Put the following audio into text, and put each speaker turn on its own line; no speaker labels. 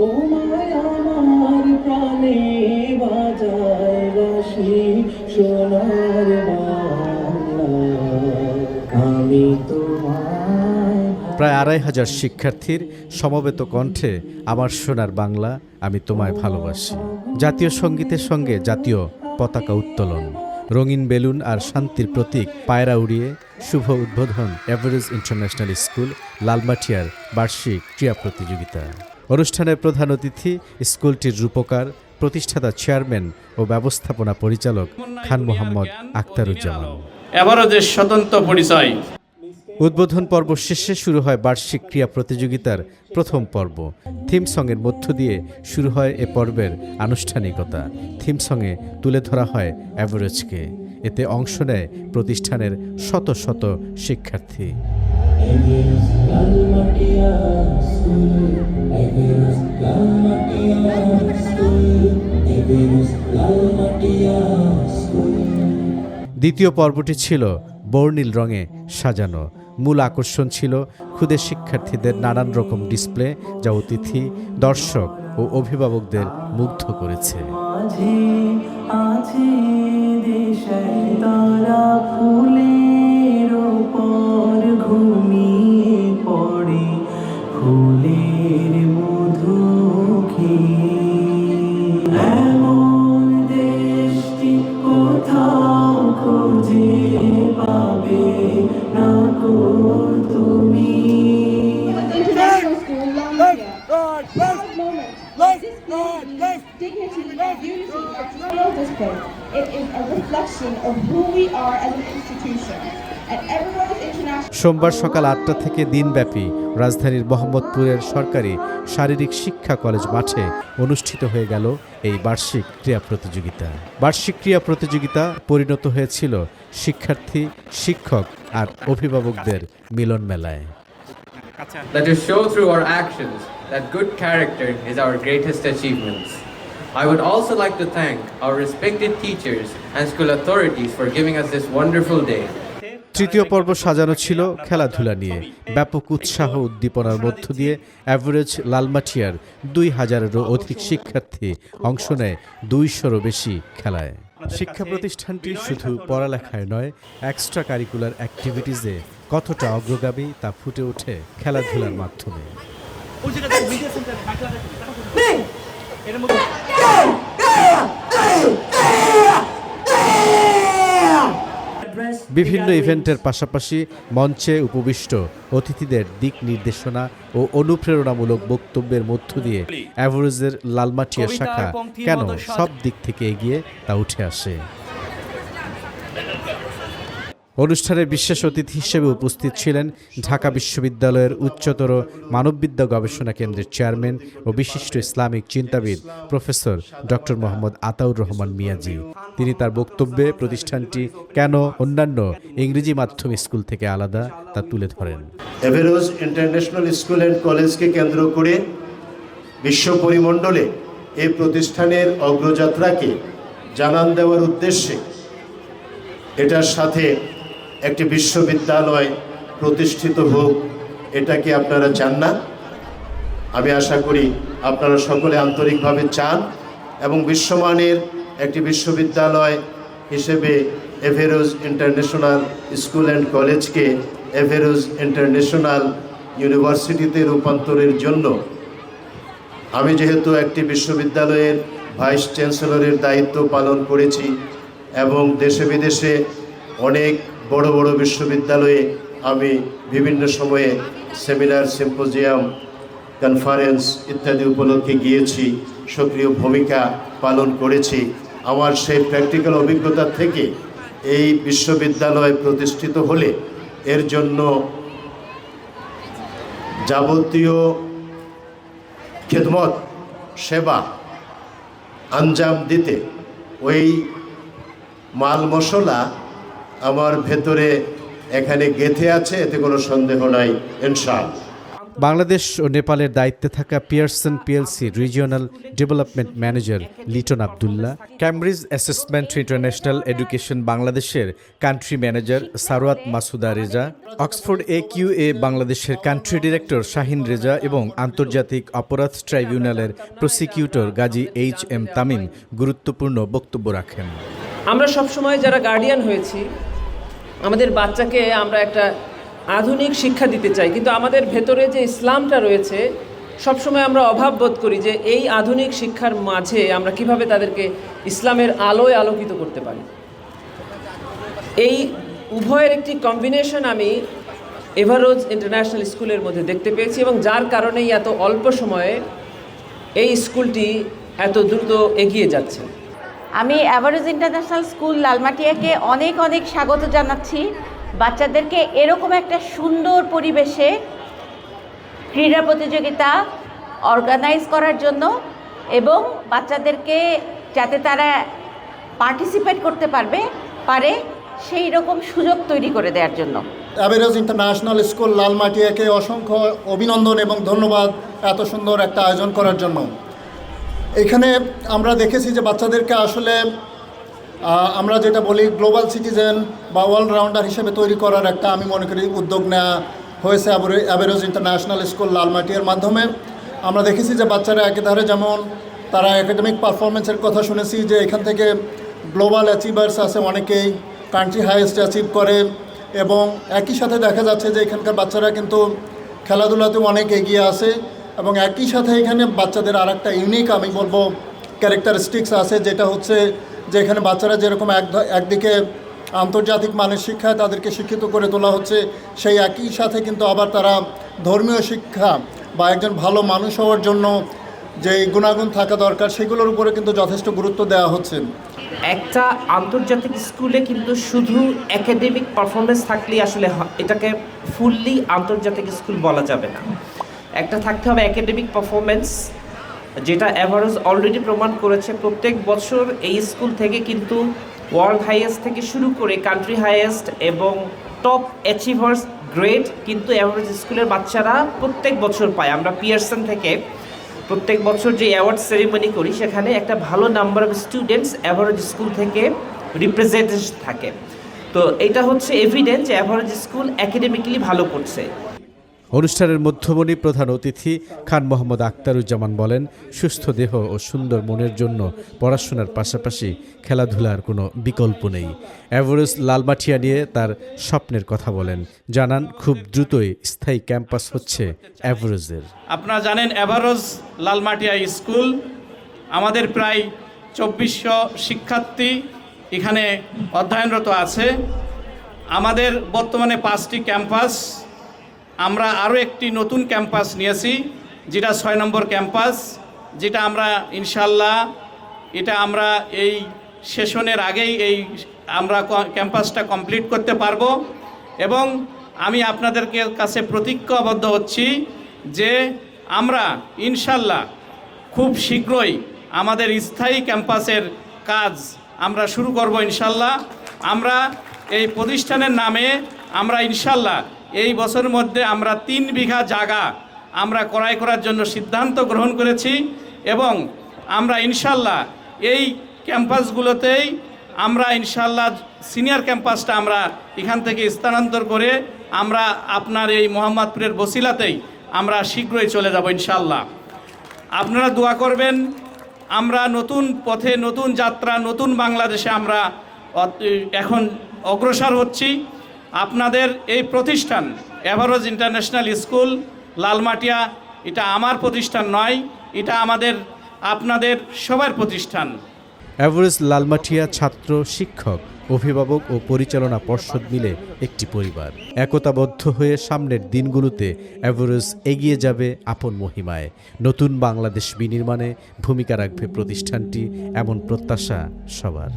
ও প্রাণে বাজায় বাসি সোনার আমি তোমায়
প্রায় আড়াই হাজার শিক্ষার্থীর সমবেত কণ্ঠে আমার সোনার বাংলা আমি তোমায় ভালোবাসি জাতীয় সঙ্গীতের সঙ্গে জাতীয় পতাকা উত্তোলন রঙিন বেলুন আর শান্তির প্রতীক পায়রা উড়িয়ে শুভ উদ্বোধন এভারেজ ইন্টারন্যাশনাল স্কুল লালমাটিয়ার বার্ষিক ক্রীড়া প্রতিযোগিতা অনুষ্ঠানে প্রধান অতিথি স্কুলটির রূপকার প্রতিষ্ঠাতা চেয়ারম্যান ও ব্যবস্থাপনা পরিচালক খান মোহাম্মদ আক্তারুজ্জামান
স্বতন্ত্র পরিচয়
উদ্বোধন পর্ব শেষে শুরু হয় বার্ষিক ক্রিয়া প্রতিযোগিতার প্রথম পর্ব থিম সঙের মধ্য দিয়ে শুরু হয় এ পর্বের আনুষ্ঠানিকতা থিম সঙে তুলে ধরা হয় অ্যাভারেজকে এতে অংশ নেয় প্রতিষ্ঠানের শত শত শিক্ষার্থী দ্বিতীয় পর্বটি ছিল বর্ণিল রঙে সাজানো মূল আকর্ষণ ছিল ক্ষুদে শিক্ষার্থীদের নানান রকম ডিসপ্লে যা অতিথি দর্শক ও অভিভাবকদের মুগ্ধ করেছে ফুলে dignity, unity, It is a reflection of who we are as an institution. সোমবার সকাল আটটা থেকে দিনব্যাপী রাজধানীর মোহাম্মদপুরের সরকারি শারীরিক শিক্ষা কলেজ মাঠে অনুষ্ঠিত হয়ে গেল এই বার্ষিক ক্রীড়া প্রতিযোগিতা বার্ষিক ক্রীড়া প্রতিযোগিতা পরিণত হয়েছিল শিক্ষার্থী শিক্ষক আর অভিভাবকদের মিলন মেলায় that good character is our greatest achievement. I would also like to thank our respected teachers and school authorities for giving us this wonderful day. তৃতীয় পর্ব সাজানো ছিল খেলাধুলা নিয়ে ব্যাপক উৎসাহ উদ্দীপনার মধ্য দিয়ে অ্যাভারেজ লালমাটিয়ার দুই হাজারেরও অধিক শিক্ষার্থী অংশ নেয় দুইশোরও বেশি খেলায় শিক্ষা প্রতিষ্ঠানটি শুধু পড়ালেখায় নয় এক্সট্রা কারিকুলার অ্যাক্টিভিটিসে কতটা অগ্রগামী তা ফুটে ওঠে খেলাধুলার মাধ্যমে বিভিন্ন ইভেন্টের পাশাপাশি মঞ্চে উপবিষ্ট অতিথিদের দিক নির্দেশনা ও অনুপ্রেরণামূলক বক্তব্যের মধ্য দিয়ে অ্যাভারেজের লালমাটিয়া শাখা কেন সব দিক থেকে এগিয়ে তা উঠে আসে অনুষ্ঠানে বিশেষ অতিথি হিসেবে উপস্থিত ছিলেন ঢাকা বিশ্ববিদ্যালয়ের উচ্চতর মানববিদ্যা গবেষণা কেন্দ্রের চেয়ারম্যান ও বিশিষ্ট ইসলামিক চিন্তাবিদ প্রফেসর ডক্টর মোহাম্মদ আতাউর রহমান মিয়াজি তিনি তার বক্তব্যে প্রতিষ্ঠানটি কেন অন্যান্য ইংরেজি মাধ্যম স্কুল থেকে আলাদা তা তুলে ধরেন
এভেরোজ ইন্টারন্যাশনাল স্কুল অ্যান্ড কলেজকে কেন্দ্র করে বিশ্ব পরিমণ্ডলে এই প্রতিষ্ঠানের অগ্রযাত্রাকে জানান দেওয়ার উদ্দেশ্যে এটার সাথে একটি বিশ্ববিদ্যালয় প্রতিষ্ঠিত হোক এটা কি আপনারা চান না আমি আশা করি আপনারা সকলে আন্তরিকভাবে চান এবং বিশ্বমানের একটি বিশ্ববিদ্যালয় হিসেবে এভেরোজ ইন্টারন্যাশনাল স্কুল অ্যান্ড কলেজকে এভেরোজ ইন্টারন্যাশনাল ইউনিভার্সিটিতে রূপান্তরের জন্য আমি যেহেতু একটি বিশ্ববিদ্যালয়ের ভাইস চ্যান্সেলরের দায়িত্ব পালন করেছি এবং দেশে বিদেশে অনেক বড় বড় বিশ্ববিদ্যালয়ে আমি বিভিন্ন সময়ে সেমিনার সিম্পোজিয়াম কনফারেন্স ইত্যাদি উপলক্ষে গিয়েছি সক্রিয় ভূমিকা পালন করেছি আমার সেই প্র্যাকটিক্যাল অভিজ্ঞতা থেকে এই বিশ্ববিদ্যালয় প্রতিষ্ঠিত হলে এর জন্য যাবতীয় খেদমত সেবা আঞ্জাম দিতে ওই মাল মশলা আমার ভেতরে এখানে গেথে আছে এতে কোনো সন্দেহ নাই ইনশাল
বাংলাদেশ ও নেপালের দায়িত্বে থাকা Pearson PLC regional development manager Liton Abdullah Cambridge assessment international education বাংলাদেশের country manager Sarwat Masuda Reza Oxford A Q A বাংলাদেশের কান্ট্রি ডিরেক্টর শাহিন রেজা এবং আন্তর্জাতিক অপরাধ ট্রাইব্যুনালের prosecutor Gazi H M Tamim গুরুত্বপূর্ণ বক্তব্য রাখেন
আমরা সবসময় যারা গার্ডিয়ান হয়েছি আমাদের বাচ্চাকে আমরা একটা আধুনিক শিক্ষা দিতে চাই কিন্তু আমাদের ভেতরে যে ইসলামটা রয়েছে সবসময় আমরা অভাব বোধ করি যে এই আধুনিক শিক্ষার মাঝে আমরা কিভাবে তাদেরকে ইসলামের আলোয় আলোকিত করতে পারি এই উভয়ের একটি কম্বিনেশন আমি এভারোজ ইন্টারন্যাশনাল স্কুলের মধ্যে দেখতে পেয়েছি এবং যার কারণেই এত অল্প সময়ে এই স্কুলটি এত দ্রুত এগিয়ে যাচ্ছে
আমি অ্যাভারেজ ইন্টারন্যাশনাল স্কুল লালমাটিয়াকে অনেক অনেক স্বাগত জানাচ্ছি বাচ্চাদেরকে এরকম একটা সুন্দর পরিবেশে ক্রীড়া প্রতিযোগিতা অর্গানাইজ করার জন্য এবং বাচ্চাদেরকে যাতে তারা পার্টিসিপেট করতে পারবে পারে সেই রকম সুযোগ তৈরি করে দেওয়ার জন্য
অ্যাভারেজ ইন্টারন্যাশনাল স্কুল লালমাটিয়াকে অসংখ্য অভিনন্দন এবং ধন্যবাদ এত সুন্দর একটা আয়োজন করার জন্য এখানে আমরা দেখেছি যে বাচ্চাদেরকে আসলে আমরা যেটা বলি গ্লোবাল সিটিজেন বা অলরাউন্ডার হিসেবে তৈরি করার একটা আমি মনে করি উদ্যোগ নেওয়া হয়েছে অ্যাভারেজ ইন্টারন্যাশনাল স্কুল লালমাটিয়ার মাধ্যমে আমরা দেখেছি যে বাচ্চারা একেধারে যেমন তারা একাডেমিক পারফরমেন্সের কথা শুনেছি যে এখান থেকে গ্লোবাল অ্যাচিভার্স আছে অনেকেই কান্ট্রি হাইয়েস্ট অ্যাচিভ করে এবং একই সাথে দেখা যাচ্ছে যে এখানকার বাচ্চারা কিন্তু খেলাধুলাতেও অনেক এগিয়ে আছে এবং একই সাথে এখানে বাচ্চাদের আর একটা ইউনিক আমি বলবো ক্যারেক্টারিস্টিক্স আছে যেটা হচ্ছে যে এখানে বাচ্চারা যেরকম এক একদিকে আন্তর্জাতিক মানের শিক্ষায় তাদেরকে শিক্ষিত করে তোলা হচ্ছে সেই একই সাথে কিন্তু আবার তারা ধর্মীয় শিক্ষা বা একজন ভালো মানুষ হওয়ার জন্য যে গুণাগুণ থাকা দরকার সেগুলোর উপরে কিন্তু যথেষ্ট গুরুত্ব দেওয়া হচ্ছে
একটা আন্তর্জাতিক স্কুলে কিন্তু শুধু একাডেমিক পারফরমেন্স থাকলেই আসলে এটাকে ফুললি আন্তর্জাতিক স্কুল বলা যাবে না একটা থাকতে হবে একাডেমিক পারফরমেন্স যেটা অ্যাভারেজ অলরেডি প্রমাণ করেছে প্রত্যেক বছর এই স্কুল থেকে কিন্তু ওয়ার্ল্ড হাইয়েস্ট থেকে শুরু করে কান্ট্রি হাইয়েস্ট এবং টপ অ্যাচিভার্স গ্রেড কিন্তু অ্যাভারেজ স্কুলের বাচ্চারা প্রত্যেক বছর পায় আমরা পিয়ারসন থেকে প্রত্যেক বছর যে অ্যাওয়ার্ড সেরিমনি করি সেখানে একটা ভালো number of students average school থেকে রিপ্রেজেন্টেশন থাকে তো এটা হচ্ছে এভিডেন্স যে অ্যাভারেজ স্কুল অ্যাকাডেমিক্যালি ভালো করছে
অনুষ্ঠানের মধ্যমণি প্রধান অতিথি খান মোহাম্মদ আক্তারুজ্জামান বলেন সুস্থ দেহ ও সুন্দর মনের জন্য পড়াশোনার পাশাপাশি খেলাধুলার কোনো বিকল্প নেই অ্যাভারেস্ট লালমাঠিয়া নিয়ে তার স্বপ্নের কথা বলেন জানান খুব দ্রুতই স্থায়ী ক্যাম্পাস হচ্ছে অ্যাভারেজের
আপনারা জানেন অ্যাভারেজ লালমাটিয়া স্কুল আমাদের প্রায় চব্বিশশো শিক্ষার্থী এখানে অধ্যয়নরত আছে আমাদের বর্তমানে পাঁচটি ক্যাম্পাস আমরা আরও একটি নতুন ক্যাম্পাস নিয়েছি যেটা ছয় নম্বর ক্যাম্পাস যেটা আমরা ইনশাল্লাহ এটা আমরা এই সেশনের আগেই এই আমরা ক্যাম্পাসটা কমপ্লিট করতে পারবো এবং আমি আপনাদেরকে কাছে প্রতিজ্ঞাবদ্ধ হচ্ছি যে আমরা ইনশাল্লাহ খুব শীঘ্রই আমাদের স্থায়ী ক্যাম্পাসের কাজ আমরা শুরু করব ইনশাল্লাহ আমরা এই প্রতিষ্ঠানের নামে আমরা ইনশাল্লাহ এই বছর মধ্যে আমরা তিন বিঘা জায়গা আমরা ক্রয় করার জন্য সিদ্ধান্ত গ্রহণ করেছি এবং আমরা ইনশাল্লাহ এই ক্যাম্পাসগুলোতেই আমরা ইনশাল্লাহ সিনিয়র ক্যাম্পাসটা আমরা এখান থেকে স্থানান্তর করে আমরা আপনার এই মোহাম্মদপুরের বসিলাতেই আমরা শীঘ্রই চলে যাব ইনশাল্লাহ আপনারা দোয়া করবেন আমরা নতুন পথে নতুন যাত্রা নতুন বাংলাদেশে আমরা এখন অগ্রসর হচ্ছি আপনাদের এই প্রতিষ্ঠান এভারোজ ইন্টারন্যাশনাল স্কুল লালমাটিয়া এটা আমার প্রতিষ্ঠান নয় এটা আমাদের আপনাদের সবার প্রতিষ্ঠান
এভারেজ লালমাটিয়া ছাত্র শিক্ষক অভিভাবক ও পরিচালনা পর্ষদ মিলে একটি পরিবার একতাবদ্ধ হয়ে সামনের দিনগুলোতে অ্যাভারেজ এগিয়ে যাবে আপন মহিমায় নতুন বাংলাদেশ বিনির্মাণে ভূমিকা রাখবে প্রতিষ্ঠানটি এমন প্রত্যাশা সবার